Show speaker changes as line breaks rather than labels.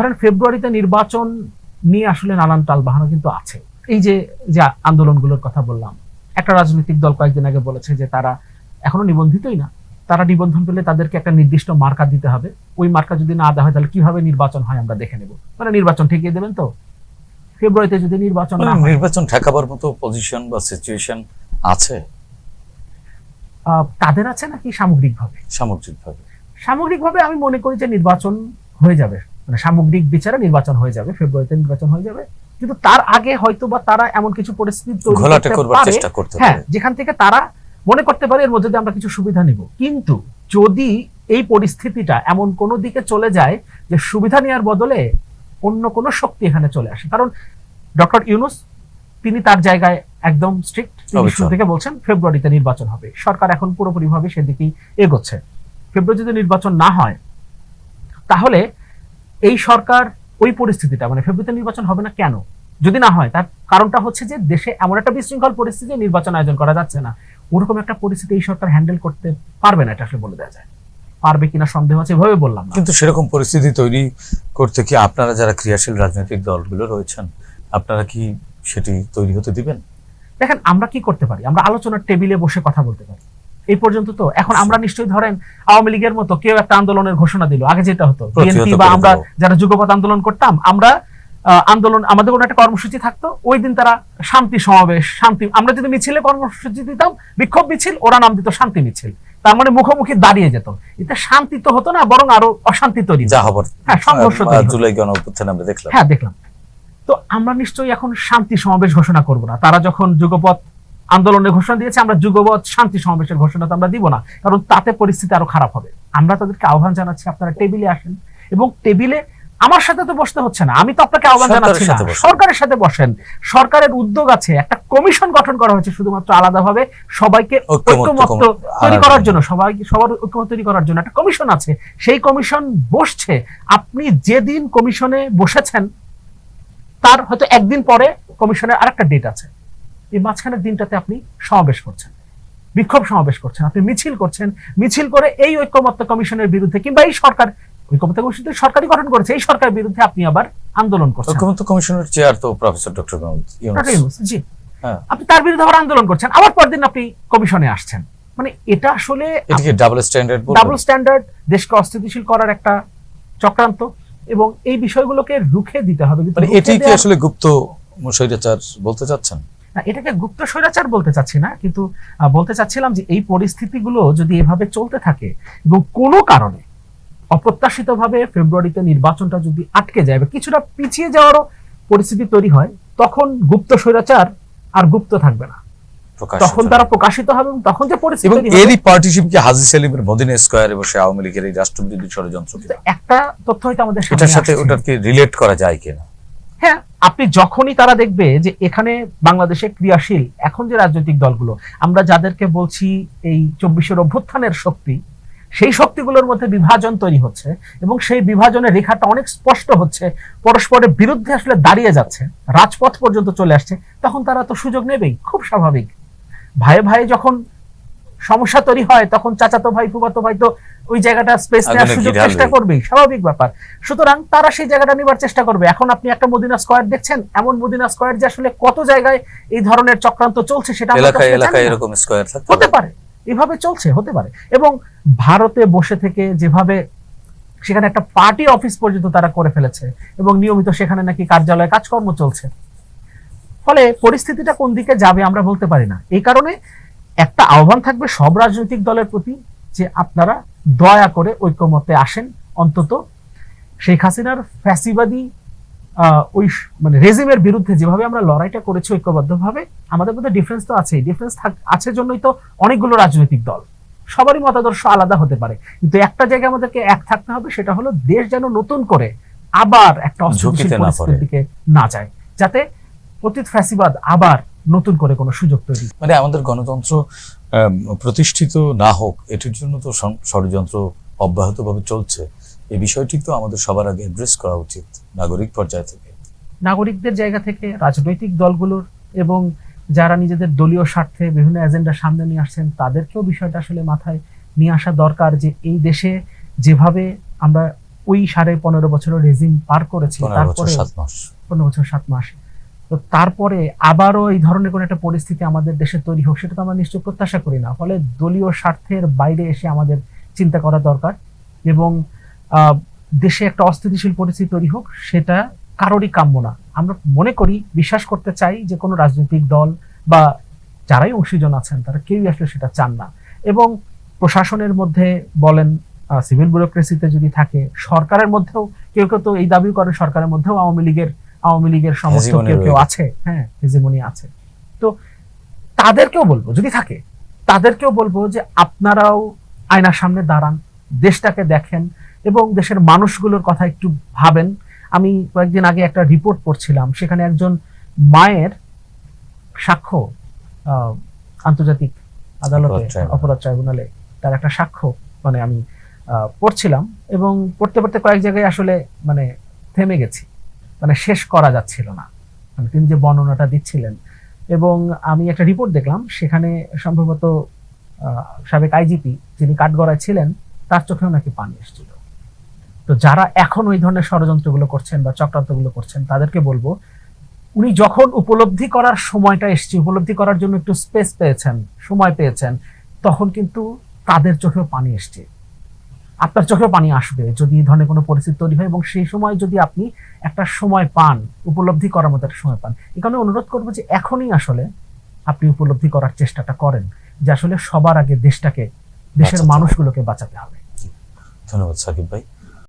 ধরেন ফেব্রুয়ারিতে নির্বাচন নিয়ে আসলে নানান টালবাহানা কিন্তু আছে। এই যে যে আন্দোলনগুলোর কথা বললাম একটা রাজনৈতিক দল কয়েকদিন আগে বলেছে যে তারা এখনও নিবন্ধিতই না। তারা নিবন্ধন পেলে তাদেরকে একটা নির্দিষ্ট মার্কা দিতে হবে। ওই মার্কা যদি না দেওয়া হয় তাহলে কীভাবে নির্বাচন হয় আমরা দেখে নেব। মানে নির্বাচন ঠেকিয়ে দেবেন তো? ফেব্রুয়ারিতে যদি নির্বাচন না
মানে
হয়
নির্বাচন ঠেকাবার মতো পজিশন বা সিচুয়েশন আছে?
আহ, তাদের আছে নাকি সামগ্রিকভাবে?
সামগ্রিকভাবে।
সামগ্রিকভাবে আমি মনে করি যে নির্বাচন হয়ে যাবে। মানে সামগ্রিক বিচারে নির্বাচন হয়ে যাবে ফেব্রুয়ারিতে নির্বাচন হয়ে যাবে। কিন্তু তার আগে হয়তো বা তারা এমন কিছু পরিস্থিতি তৈরি করতে পারে, হ্যাঁ যেখান থেকে তারা মনে করতে পারে এর মধ্যে দিয়ে আমরা কিছু সুবিধা নিব। কিন্তু যদি এই পরিস্থিতিটা এমন কোনো দিকে চলে যায় যে সুবিধা নেওয়ার বদলে অন্য কোনো শক্তি এখানে চলে আসে। কারণ ডক্টর ইউনুস তিনি তার জায়গায় একদম স্ট্রিক্ট তিনি শুরু থেকে বলছেন ফেব্রুয়ারিতে নির্বাচন হবে। সরকার এখন পুরোপুরিভাবে সেদিকেই এগোচ্ছে। ফেব্রুয়ারি যদি নির্বাচন না হয় তাহলে এই সরকার ওই পরিস্থিতিটা মানে ফেব্রুয়ারিতে নির্বাচন হবে না কেন? যদি না হয় তার কারণটা হচ্ছে যে দেশে এমন একটা বিশৃঙ্খল পরিস্থিতি নির্বাচন আয়োজন করা যাচ্ছে না। ওরকম একটা পরিস্থিতি এই সরকার হ্যান্ডেল করতে পারবে না এটা আসলে বলে দেওয়া যায়। পারবে কিনা সন্দেহ আছে এভাবে বললাম
কিন্তু সেরকম পরিস্থিতি তৈরি করতে কি আপনারা যারা ক্রিয়াশীল রাজনৈতিক দলগুলো রয়েছেন আপনারা কি সেটি তৈরি হতে দিবেন?
দেখেন আমরা কি করতে পারি? আমরা আলোচনার টেবিলে বসে কথা বলতে পারি। এই পর্যন্ত তো। এখন আমরা নিশ্চয়ই ধরেন আওয়ামী লীগের মতো কেউ একটা আন্দোলনের ঘোষণা দিল আগে যেটা হতো। বিএনপি বা আমরা যারা যুগপথ আন্দোলন করতাম আমরা আন্দোলন আমাদের কোনো একটা কর্মসূচি থাকতো ওই দিন তারা শান্তি সমাবেশ শান্তি আমরা যদি মিছিলে কর্মসূচি দিতাম বিক্ষোভ মিছিল ওরা নাম দিত শান্তি মিছিল। তার মানে মুখোমুখি দাঁড়িয়ে যেত। এটা শান্তি তো হতো না বরং আরও অশান্তি তৈরি
যা হবার
হ্যাঁ, সংঘর্ষ।
জুলাই গণ আমরা দেখলাম।
হ্যাঁ দেখলাম। তো আমরা নিশ্চয়ই এখন শান্তি সমাবেশ ঘোষণা করব না। তারা যখন যুগপথ আন্দোলনের ঘোষণা দিয়েছে আমরা যুগপথ শান্তি সমাবেশের ঘোষণা তো আমরা দিব না কারণ তাতে পরিস্থিতি আরও খারাপ হবে। আমরা তাদেরকে আহ্বান জানাচ্ছি আপনারা টেবিলে আসেন। এবং টেবিলে আমার সাথে তো বসতে হচ্ছে না আমি তো আপনাকে আহ্বান জানাচ্ছি না। সরকারের সাথে বসেন। সরকারের উদ্যোগ আছে একটা কমিশন গঠন করা হয়েছে শুধুমাত্র আলাদাভাবে সবাইকে
ঐক্যমত্য
তৈরি করার
জন্য।
জন্য সবাই সবার ঐক্যমত তৈরি করার জন্য একটা কমিশন আছে। সেই কমিশন বসছে আপনি যেদিন কমিশনে বসেছেন তার হয়তো একদিন পরে কমিশনের আরেকটা ডেট আছে। এই মাঝখানের দিনটাতে আপনি সমাবেশ করছেন। বিক্ষোভ সমাবেশ করছেন। আপনি মিছিল করছেন। মিছিল করে এই ঐক্যমত্য কমিশনের বিরুদ্ধে কিংবা এই সরকার ঐক্যমত্য কমিশন তো সরকারই গঠন করেছে এই সরকারের বিরুদ্ধে আপনি আবার আন্দোলন করছেন।
ঐক্যমত্য কমিশনের চেয়ার তো প্রফেসর ডক্টর
জি।
হ্যাঁ।
আপনি তার বিরুদ্ধে আবার আন্দোলন করছেন। আবার পরদিন আপনি কমিশনে আসছেন। মানে এটা আসলে
ডাবল স্ট্যান্ডার্ড
ডাবল স্ট্যান্ডার্ড দেশকে অস্থিতিশীল করার একটা চক্রান্ত এবং এই বিষয়গুলোকে রুখে দিতে হবে।
মানে এটি কি আসলে গুপ্ত স্বৈরাচার বলতে চাচ্ছেন?
এটাকে গুপ্ত স্বৈরাচার বলতে চাচ্ছি না কিন্তু বলতে চাচ্ছিলাম যে এই পরিস্থিতিগুলো যদি এভাবে চলতে থাকে এবং কোনো কারণে অপ্রত্যাশিতভাবে ফেব্রুয়ারিতে নির্বাচনটা যদি আটকে যায় বা কিছুটা পিছিয়ে যাওয়ারও পরিস্থিতি তৈরি হয় তখন গুপ্ত স্বৈরাচার আর গুপ্ত থাকবে না। তখন তারা প্রকাশিত হবে এবং তখন যে পরিস্থিতি
এবং
তৈরি হবে,
এরই পার্টিশিপ কি হাজি সেলিমের মদিনা স্কোয়ারে বসে আওয়ামী লীগের এই রাষ্ট্রবিরোধী ষড়যন্ত্র
একটা তথ্য হয়তো আমাদের
এটার সাথে ওটাকে রিলেট করা যায় কিনা?
হ্যাঁ আপনি যখনই তারা দেখবে যে এখানে বাংলাদেশে ক্রিয়াশীল, এখন যে রাজনৈতিক দলগুলো, আমরা যাদেরকে বলছি এই চব্বিশের অভ্যুত্থানের শক্তি, সেই শক্তিগুলোর মধ্যে বিভাজন তৈরি হচ্ছে এবং সেই বিভাজনের রেখাটা অনেক স্পষ্ট হচ্ছে। পরস্পরের বিরুদ্ধে আসলে দাঁড়িয়ে যাচ্ছে, রাজপথ পর্যন্ত চলে আসছে, তখন তারা তো সুযোগ নেবেই, খুব স্বাভাবিক। ভাইয়ে ভাইয়ে যখন সমস্যা তৈরি হয় তখন চাচাতো ভাই ফুফাতো ভাই তো ওই জায়গাটা স্পেস নেওয়ার সুযোগ চেষ্টা করবেই স্বাভাবিক ব্যাপার। সুতরাং তারা সেই জায়গাটা নেবার চেষ্টা করবে। এখন আপনি একটা মদিনা স্কোয়ার দেখছেন এমন মদিনা স্কোয়ার যে আসলে কত জায়গায় এই ধরনের চক্রান্ত চলছে সেটা
এলাকায় এলাকায় এরকম স্কোয়ার
হতে
পারে।
পারে এভাবে চলছে হতে পারে। এবং ভারতে বসে থেকে যেভাবে সেখানে একটা পার্টি অফিস পর্যন্ত তারা করে ফেলেছে এবং নিয়মিত সেখানে নাকি কার্যালয়ে কাজকর্ম চলছে। ফলে পরিস্থিতিটা কোন দিকে যাবে আমরা বলতে পারি না। এই কারণে একটা আহ্বান থাকবে সব রাজনৈতিক দলের প্রতি যে আপনারা দয়া করে ঐক্যমতে আসেন। অন্তত শেখ হাসিনার ফ্যাসিবাদী ওই মানে রেজিমের বিরুদ্ধে যেভাবে আমরা লড়াইটা করেছি ঐক্যবদ্ধভাবে আমাদের মধ্যে ডিফারেন্স তো আছেই। ডিফারেন্স আছে জন্যই তো অনেকগুলো রাজনৈতিক দল। সবারই মতাদর্শ আলাদা হতে পারে। কিন্তু একটা জায়গায় আমাদেরকে এক থাকতে হবে সেটা হলো দেশ যেন নতুন করে আবার একটা অস্থিতিশীল পরিস্থিতির দিকে না যায়। যাতে অতীত ফ্যাসিবাদ আবার নতুন করে কোনো সুযোগ তৈরি।
মানে আমাদের গণতন্ত্র প্রতিষ্ঠিত না হোক এটির জন্য তো ষড়যন্ত্র অব্যাহতভাবে চলছে। এই বিষয়টি তো আমাদের সবার আগে অ্যাড্রেস করা উচিত নাগরিক পর্যায় থেকে।
নাগরিকদের জায়গা থেকে রাজনৈতিক দলগুলোর এবং যারা নিজেদের দলীয় স্বার্থে বিভিন্ন এজেন্ডা সামনে নিয়ে আসছেন তাদেরকেও বিষয়টা আসলে মাথায় নিয়ে আসা দরকার যে এই দেশে যেভাবে আমরা ওই সাড়ে পনেরো বছরের রেজিম পার করেছি
পনেরো বছর
তারপরে
সাত মাস।
পনেরো বছর সাত মাস তো তারপরে আবারও এই ধরনের কোন একটা পরিস্থিতি আমাদের দেশে তৈরি হোক, সেটা তো আমরা নিশ্চয়ই প্রত্যাশা করি না। ফলে দলীয় স্বার্থের বাইরে এসে আমাদের চিন্তা করা দরকার এবং দেশে একটা অস্থিতিশীল পরিস্থিতি তৈরি হোক, সেটা কারোরই কাম্য না। আমরা মনে করি, বিশ্বাস করতে চাই যে কোনো রাজনৈতিক দল বা যারাই অংশীজন আছেন, তারা কেউই আসলে সেটা চান না। এবং প্রশাসনের মধ্যে বলেন সিভিল ব্যুরোক্রেসিতে যদি থাকে, সরকারের মধ্যেও, কেউ কেউ তো এই দাবি করে, সরকারের মধ্যেও আওয়ামী লীগের আওয়ামী লীগের সমস্ত কেউ কেউ আছে হ্যাঁ হেজিমনি আছে। তো তাদেরকেও বলব যদি থাকে তাদেরকেও বলব যে আপনারাও আয়নার সামনে দাঁড়ান দেশটাকে দেখেন এবং দেশের মানুষগুলোর কথা একটু ভাবেন। আমি কয়েকদিন আগে একটা রিপোর্ট পড়ছিলাম সেখানে একজন মায়ের সাক্ষ্য আহ, আন্তর্জাতিক আদালতে
অপরাধ ট্রাইব্যুনাল।
তার একটা সাক্ষ্য মানে আমি আহ, পড়ছিলাম এবং পড়তে পড়তে কয়েক জায়গায় আসলে মানে থেমে গেছি। মানে শেষ করা যাচ্ছিল না। মানে তিনি যে বর্ণনাটা দিচ্ছিলেন। এবং আমি একটা রিপোর্ট দেখলাম, সেখানে সম্ভবত সাবেক আইজিপি যিনি কাঠগড়ায় ছিলেন, তার চোখেও নাকি পানি এসেছিল। তো যারা এখন ওই ধরনের ষড়যন্ত্রগুলো করছেন বা চক্রান্তগুলো করছেন, তাদেরকে বলব, উনি যখন উপলব্ধি করার সময়টা এসছে, উপলব্ধি করার জন্য একটু স্পেস পেয়েছেন, সময় পেয়েছেন, তখন কিন্তু তাদের চোখেও পানি এসছে। আপনার চোখেও পানি আসবে যদি এই ধরনের কোনো পরিস্থিতি তৈরি হয় এবং সেই সময় যদি আপনি একটা সময় পান উপলব্ধি করার মতো একটা সময় পান। এখানে কারণে অনুরোধ করব যে এখনই আসলে আপনি উপলব্ধি করার চেষ্টাটা করেন যে আসলে সবার আগে দেশটাকে দেশের মানুষগুলোকে বাঁচাতে হবে।
ধন্যবাদ সাকিব ভাই।